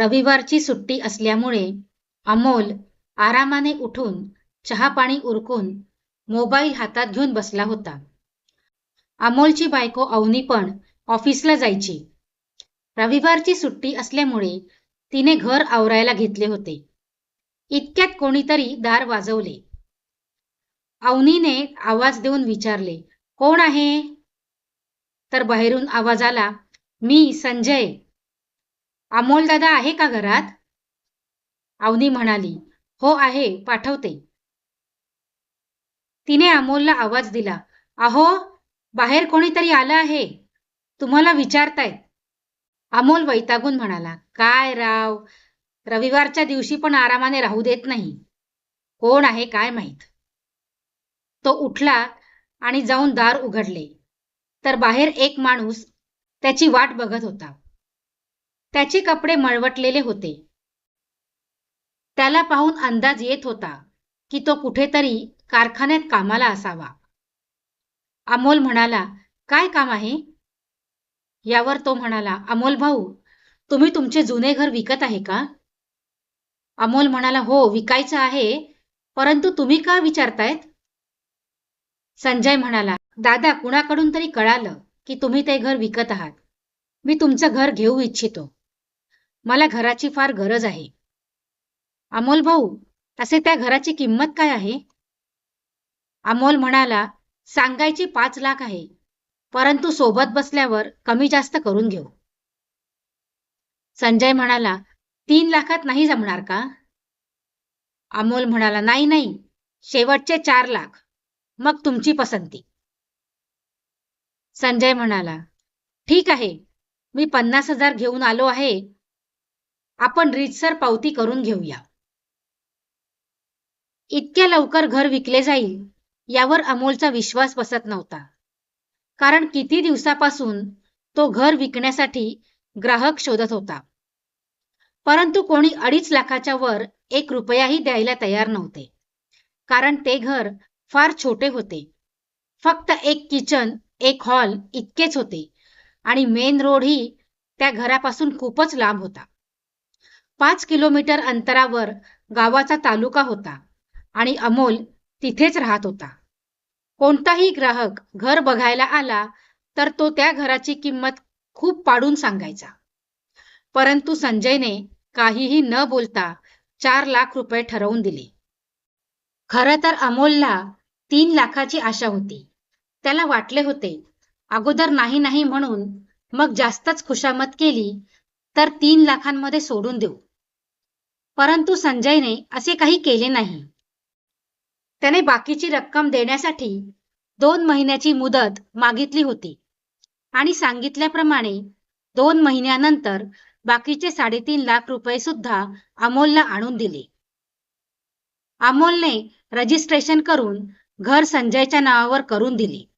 रविवारची सुट्टी असल्यामुळे अमोल आरामाने उठून चहा पाणी उरकून मोबाईल हातात घेऊन बसला होता. अमोलची बायको अवनी पण ऑफिसला जायची. रविवारची सुट्टी असल्यामुळे तिने घर आवरायला घेतले होते. इतक्यात कोणीतरी दार वाजवले. अवनीने आवाज देऊन विचारले कोण आहे? तर बाहेरून आवाज आला मी संजय. अमोल दादा आहे का घरात? अवनी म्हणाली हो आहे पाठवते. तिने अमोलला आवाज दिला अहो बाहेर कोणीतरी आलं आहे तुम्हाला विचारतायत. अमोल वैतागून म्हणाला काय राव रविवारच्या दिवशी पण आरामाने राहू देत नाही. कोण आहे काय माहीत? तो उठला आणि जाऊन दार उघडले. तर बाहेर एक माणूस त्याची वाट बघत होता. त्याचे कपडे मळवटलेले होते. त्याला पाहून अंदाज येत होता की तो कुठेतरी कारखान्यात कामाला असावा. अमोल म्हणाला काय काम आहे? यावर तो म्हणाला अमोल भाऊ तुम्ही तुमचे जुने घर विकत आहे का? अमोल म्हणाला हो विकायचं आहे परंतु तुम्ही का विचारतायत? संजय म्हणाला दादा कुणाकडून तरी कळालं की तुम्ही ते घर विकत आहात. मी तुमचं घर घेऊ इच्छितो. मला घराची फार गरज आहे. अमोल भाऊ तसे त्या घराची किंमत काय आहे? अमोल म्हणाला सांगायची पाच लाख आहे परंतु सोबत बसल्यावर कमी जास्त करून घेऊ. संजय म्हणाला तीन लाखात नाही जमणार का? अमोल म्हणाला नाही नाही शेवटचे चार लाख मग तुमची पसंती. संजय म्हणाला ठीक आहे मी पन्नास हजार घेऊन आलो आहे आपण रीतसर पावती करून घेऊया. इतक्या लवकर घर विकले जाईल यावर अमोलचा विश्वास बसत नव्हता. कारण किती दिवसापासून तो घर विकण्यासाठी ग्राहक शोधत होता. परंतु कोणी अडीच लाखाच्या वर एक रुपयाही द्यायला तयार नव्हते. कारण ते घर फार छोटे होते. फक्त एक किचन एक हॉल इतकेच होते. आणि मेन रोडही त्या घरापासून खूपच लांब होता. पाच किलोमीटर अंतरावर गावाचा तालुका होता आणि अमोल तिथेच राहत होता. कोणताही ग्राहक घर बघायला आला तर तो त्या घराची किंमत खूप पाडून सांगायचा. परंतु संजयने काहीही न बोलता चार लाख रुपये ठरवून दिले. खरं तर अमोलला तीन लाखाची आशा होती. त्याला वाटले होते अगोदर नाही नाही म्हणून मग जास्तच खुशामत केली तर तीन लाखांमध्ये सोडून देऊ. परंतु संजयने असे काही केले नाही. त्याने बाकीची रक्कम देण्यासाठी दोन महिन्याची मुदत मागितली होती. आणि सांगितल्याप्रमाणे दोन महिन्यानंतर बाकीचे साडेतीन लाख रुपये सुद्धा अमोलला आणून दिले. अमोलने रजिस्ट्रेशन करून घर संजयच्या नावावर करून दिले.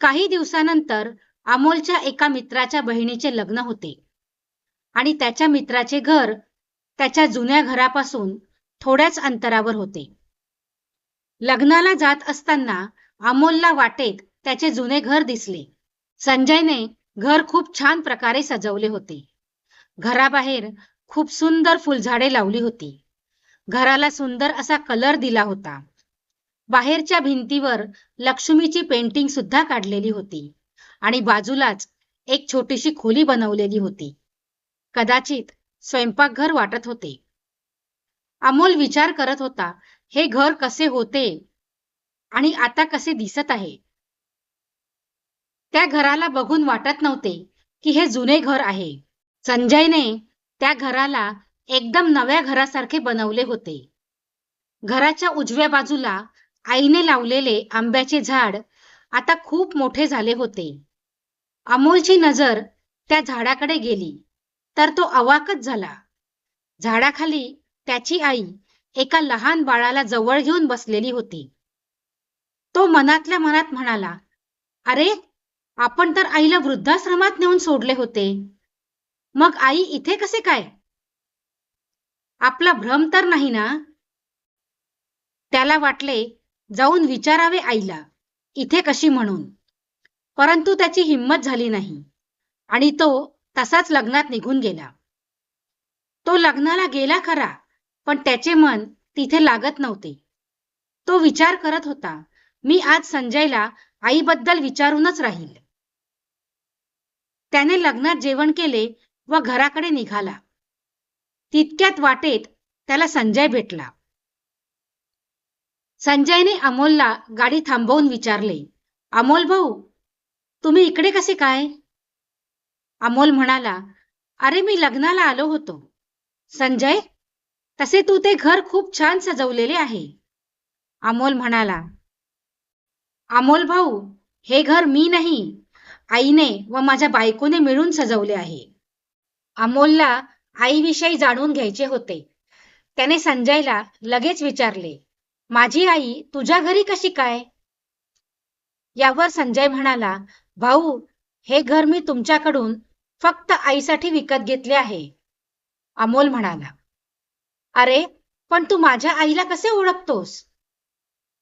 काही दिवसानंतर अमोलच्या एका मित्राच्या बहिणीचे लग्न होते. आणि त्याच्या मित्राचे घर त्याच्या जुन्या घरापासून थोड्याच अंतरावर होते. लग्नाला जात असताना अमोलला वाटेत त्याचे जुने घर दिसले. संजयने घर खूप छान प्रकारे सजवले होते. घराबाहेर खूप सुंदर फुलझाडे लावली होती. घराला सुंदर असा कलर दिला होता. बाहेरच्या भिंतीवर लक्ष्मीची पेंटिंग सुद्धा काढलेली होती आणि बाजूलाच एक छोटीशी खोली बनवलेली होती. कदाचित स्वयंपाकघर वाटत होते. अमोल विचार करत होता हे घर कसे होते आणि आता कसे दिसत आहे? त्या घराला बघून वाटत नव्हते की हे जुने घर आहे. संजयने त्या घराला एकदम नव्या घरासारखे बनवले होते. घराच्या उजव्या बाजूला आईने लावलेले आंब्याचे झाड आता खूप मोठे झाले होते. अमोलची नजर त्या झाडाकडे गेली. तर तो अवाकच झाला. झाडाखाली त्याची आई एका लहान बाळाला जवळ घेऊन बसलेली होती. तो मनातल्या मनात म्हणाला अरे आपण तर आईला वृद्धाश्रमात नेऊन सोडले होते. मग आई इथे कसे काय? आपला भ्रम तर नाही ना? त्याला वाटले जाऊन विचारावे आईला इथे कशी म्हणून. परंतु त्याची हिंमत झाली नाही. आणि तो तसाच लग्नात निघून गेला. तो लग्नाला गेला खरा पण त्याचे मन तिथे लागत नव्हते. तो विचार करत होता मी आज संजयला आईबद्दल विचारूनच राहील. त्याने लग्नात जेवण केले व घराकडे निघाला. तितक्यात वाटेत त्याला संजय भेटला. संजयने अमोलला गाडी थांबवून विचारले अमोल भाऊ तुम्ही इकडे कसे काय? अमोल म्हणाला अरे मी लग्नाला आलो होतो. संजय तसे तू ते घर खूप छान सजवलेले आहे. अमोल म्हणाला अमोल भाऊ हे घर मी नाही आईने व माझ्या बायकोने मिळून सजवले आहे. अमोलला आईविषयी जाणून घ्यायचे होते. त्याने संजयला लगेच विचारले माझी आई तुझ्या घरी कशी काय? यावर संजय म्हणाला भाऊ हे घर मी तुमच्याकडून फक्त आईसाठी विकत घेतले आहे. अमोल म्हणाला अरे पण तू माझ्या आईला कसे ओळखतोस?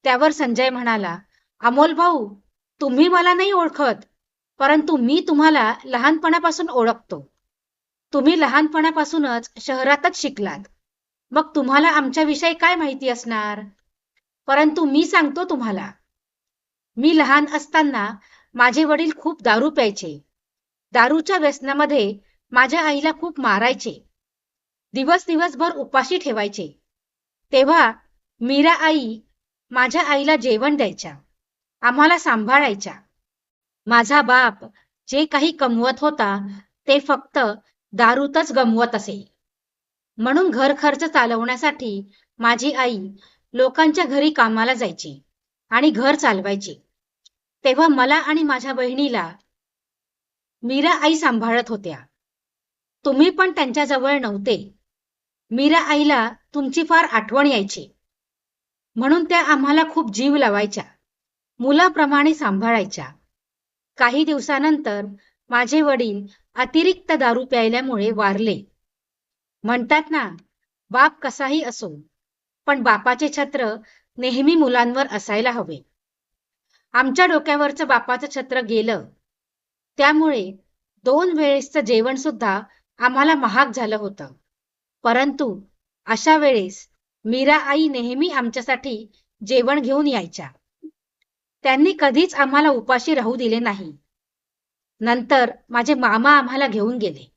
त्यावर संजय म्हणाला अमोल भाऊ तुम्ही मला नाही ओळखत परंतु मी तुम्हाला लहानपणापासून ओळखतो. तुम्ही लहानपणापासूनच शहरातच शिकलात. मग तुम्हाला आमच्याविषयी काय माहिती असणार? परंतु मी सांगतो तुम्हाला. मी लहान असताना माझे वडील खूप दारू प्यायचे. दारूच्या व्यसनामध्ये माझ्या आईला खूप मारायचे. दिवस दिवसभर उपाशी ठेवायचे. तेव्हा मीरा आई माझ्या आईला जेवण द्यायच्या. आम्हाला सांभाळायच्या. माझा बाप जे काही कमवत होता ते फक्त दारूतच गमवत असे. म्हणून घर खर्च चालवण्यासाठी माझी आई लोकांच्या घरी कामाला जायची आणि घर चालवायची. तेव्हा मला आणि माझ्या बहिणीला मीरा आई सांभाळत होत्या. तुम्ही पण त्यांच्याजवळ नव्हते. मीरा आईला तुमची फार आठवण यायची. म्हणून त्या आम्हाला खूप जीव लावायच्या. मुलाप्रमाणे सांभाळायच्या. काही दिवसानंतर माझे वडील अतिरिक्त दारू प्यायल्यामुळे वारले. म्हणतात ना बाप कसाही असो पण बापाचे छत्र नेहमी मुलांवर असायला हवे. आमच्या डोक्यावरचं बापाचं छत्र गेलं. त्यामुळे दोन वेळेसचं जेवण सुद्धा आम्हाला महाग झालं होतं. परंतु अशा वेळेस मीरा आई नेहमी आमच्यासाठी जेवण घेऊन यायच्या. त्यांनी कधीच आम्हाला उपाशी राहू दिले नाही. नंतर माझे मामा आम्हाला घेऊन गेले.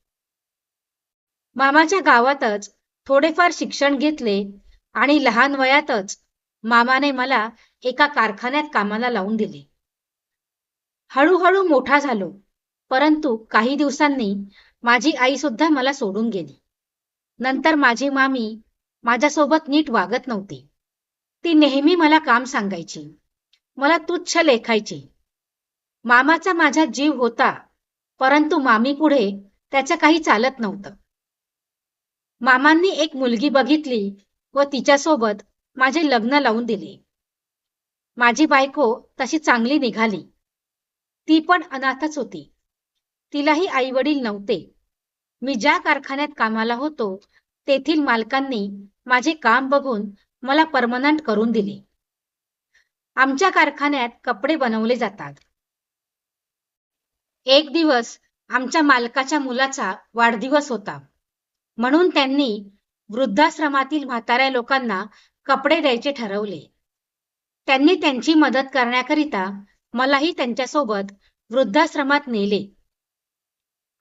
मामाच्या गावातच थोडेफार शिक्षण घेतले आणि लहान वयातच मामाने मला एका कारखान्यात कामाला लावून दिले. हळूहळू मोठा झालो. परंतु काही दिवसांनी माझी आई सुद्धा मला सोडून गेली. नंतर माझी मामी माझ्यासोबत नीट वागत नव्हती. ती नेहमी मला काम सांगायची. मला तुच्छ लेखायची. मामाचा माझा जीव होता परंतु मामी पुढे त्याचं काही चालत नव्हतं. मामांनी एक मुलगी बघितली व तिच्यासोबत माझे लग्न लावून दिले. माझी बायको तशी चांगली निघाली. ती पण अनाथच होती. तिलाही आई वडील नव्हते. मी ज्या कारखान्यात कामाला होतो तेथील मालकांनी माझे काम बघून मला परमनंट करून दिले. आमच्या कारखान्यात कपडे बनवले जातात. एक दिवस आमच्या मालकाच्या मुलाचा वाढदिवस होता. म्हणून त्यांनी वृद्धाश्रमातील म्हाताऱ्या लोकांना कपडे द्यायचे ठरवले. त्यांनी त्यांची मदत करण्याकरिता मलाही त्यांच्यासोबत वृद्धाश्रमात नेले.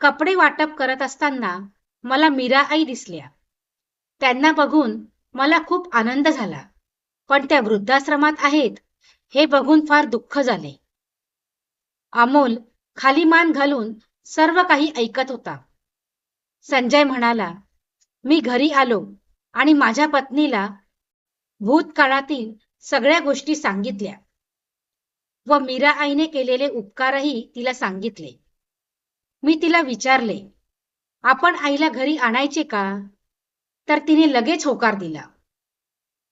कपडे वाटप करत असताना मला मीरा आई दिसल्या. त्यांना बघून मला खूप आनंद झाला. पण त्या वृद्धाश्रमात आहेत हे बघून फार दुःख झाले. अमोल खाली मान घालून सर्व काही ऐकत होता. संजय म्हणाला मी घरी आलो आणि माझ्या पत्नीला भूतकाळातील सगळ्या गोष्टी सांगितल्या व मीरा आईने केलेले उपकारही तिला सांगितले. मी तिला विचारले आपण आईला घरी आणायचे का? तर तिने लगेच होकार दिला.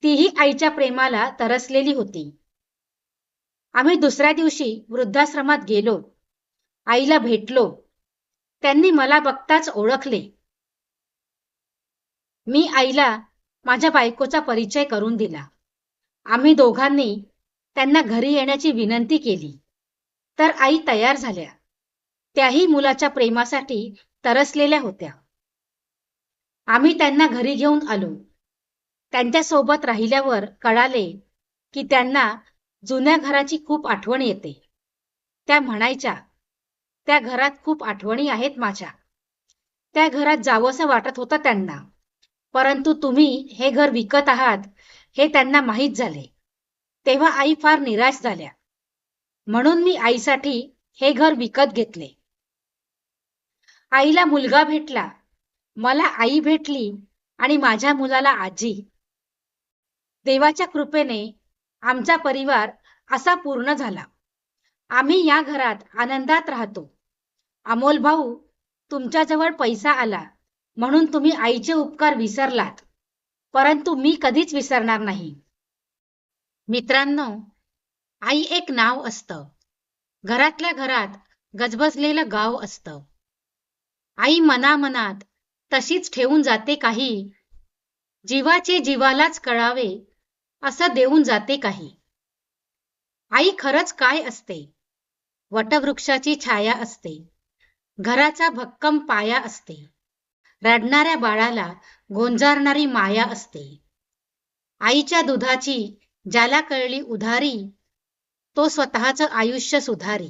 तीही आईच्या प्रेमाला तरसलेली होती. आम्ही दुसऱ्या दिवशी वृद्धाश्रमात गेलो. आईला भेटलो. त्यांनी मला बघताच ओळखले. मी आईला माझ्या बायकोचा परिचय करून दिला. आम्ही दोघांनी त्यांना घरी येण्याची विनंती केली. तर आई तयार झाल्या. त्याही मुलाच्या प्रेमासाठी तरसलेल्या होत्या. आम्ही त्यांना घरी घेऊन आलो. त्यांच्यासोबत राहिल्यावर कळाले की त्यांना जुन्या घराची खूप आठवण येते. त्या म्हणायच्या त्या घरात खूप आठवणी आहेत माझ्या. त्या घरात जावंसं वाटत होतं त्यांना. परंतु तुम्ही हे घर विकत आहात हे त्यांना माहीत झाले. तेव्हा आई फार निराश झाल्या. म्हणून मी आईसाठी हे घर विकत घेतले. आईला मुलगा भेटला. मला आई भेटली आणि माझ्या मुलाला आजी. देवाच्या कृपेने आमचा परिवार असा पूर्ण झाला. आम्ही या घरात आनंदात राहतो. अमोल भाऊ तुमच्याजवळ पैसा आला म्हणून तुम्ही आईचे उपकार विसरलात. परंतु मी कधीच विसरणार नाही. मित्रांनो आई एक नाव असतं. घरातल्या घरात गजबजलेलं गाव असतं. आई मनामनात तशीच ठेवून जाते काही. जीवाचे जीवालाच कळावे असं देऊन जाते काही. आई खरंच काय असते? वटवृक्षाची छाया असते. घराचा भक्कम पाया असते. रडणाऱ्या बाळाला गोंजारणारी माया असते. आईच्या दुधाची ज्याला कळली उधारी तो स्वतःचं आयुष्य सुधारी.